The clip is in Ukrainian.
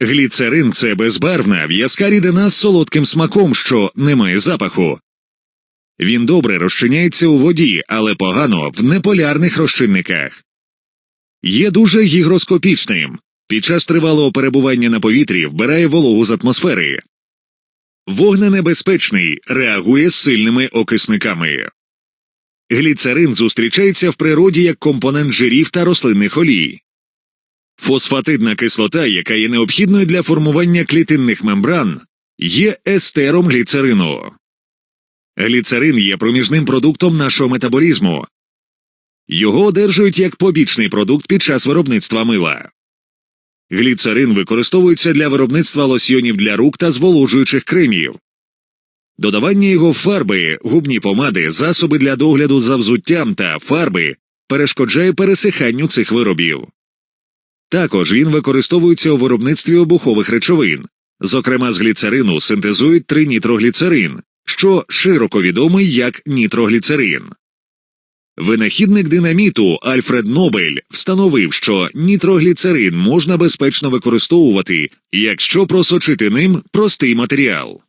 Гліцерин це безбарвна в'язка рідина з солодким смаком, що не має запаху. Він добре розчиняється у воді, але погано в неполярних розчинниках. Є дуже гігроскопічним. Під час тривалого перебування на повітрі вбирає вологу з атмосфери. Вогненебезпечний, реагує з сильними окисниками. Гліцерин зустрічається в природі як компонент жирів та рослинних олій. Фосфатидна кислота, яка є необхідною для формування клітинних мембран, є естером гліцерину. Гліцерин є проміжним продуктом нашого метаболізму. Його одержують як побічний продукт під час виробництва мила. Гліцерин використовується для виробництва лосьйонів для рук та зволожуючих кремів. Додавання його фарби, губні помади, засоби для догляду за взуттям та фарби перешкоджає пересиханню цих виробів. Також він використовується у виробництві обухових речовин. Зокрема, з гліцерину синтезують тринітрогліцерин, що широко відомий як нітрогліцерин. Винахідник динаміту Альфред Нобель встановив, що нітрогліцерин можна безпечно використовувати, якщо просочити ним простий матеріал.